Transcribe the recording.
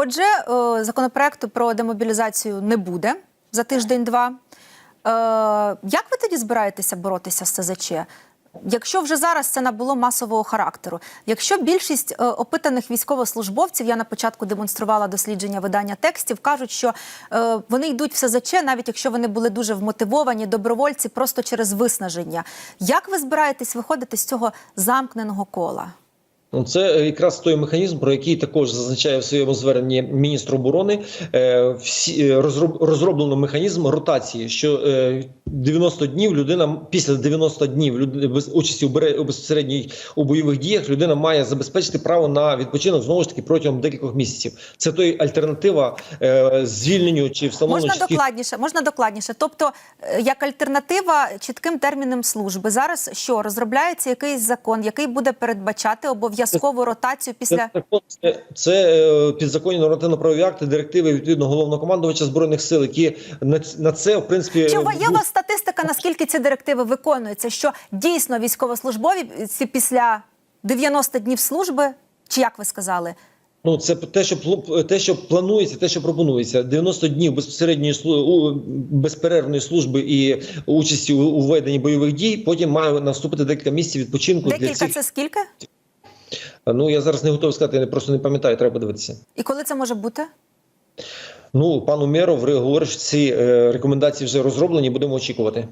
Отже, е, законопроекту про демобілізацію не буде за тиждень-два. Е, Як ви тоді збираєтеся боротися з СЗЧ? Якщо вже зараз це набуло масового характеру, якщо більшість е, опитаних військовослужбовців, я на початку демонструвала дослідження видання текстів, кажуть, що вони йдуть в СЗЧ, навіть якщо вони були дуже вмотивовані, добровольці, просто через виснаження. Як ви збираєтесь виходити з цього замкненого кола? Ну, це якраз той механізм, про який також зазначає в своєму зверненні міністр оборони. Е, Всі е, розроб- розроблено механізм ротації, що е, 90 днів людина після 90 днів люд- без участі у бере- у безпосередній у бойових діях людина має забезпечити право на відпочинок знову ж таки протягом декількох місяців. Це той альтернатива е, звільненню чи встановленню Можна чітких докладніше, можна докладніше. Тобто, е, як альтернатива чітким термінам служби, зараз що розробляється якийсь закон, який буде передбачати обов'язкову ротацію після Це, це, е, підзаконні нормативно-правові акти, директиви відповідно головнокомандувача збройних сил, які на, на це в принципі Чи є у вас статистика, наскільки ці директиви виконуються? Що дійсно військовослужбовці після 90 днів служби, чи як ви сказали, Ну, це те, що те, що планується, те, що пропонується. 90 днів безпосередньої безперервної служби і участі у, у веденні бойових дій. Потім має наступити декілька місяців відпочинку для декілька цих. це скільки? Ну я зараз не готовий сказати, я просто не пам'ятаю, треба подивитися. І коли це може бути? Ну, пан Умєров говорить, що ці е, рекомендації вже розроблені. Будемо очікувати.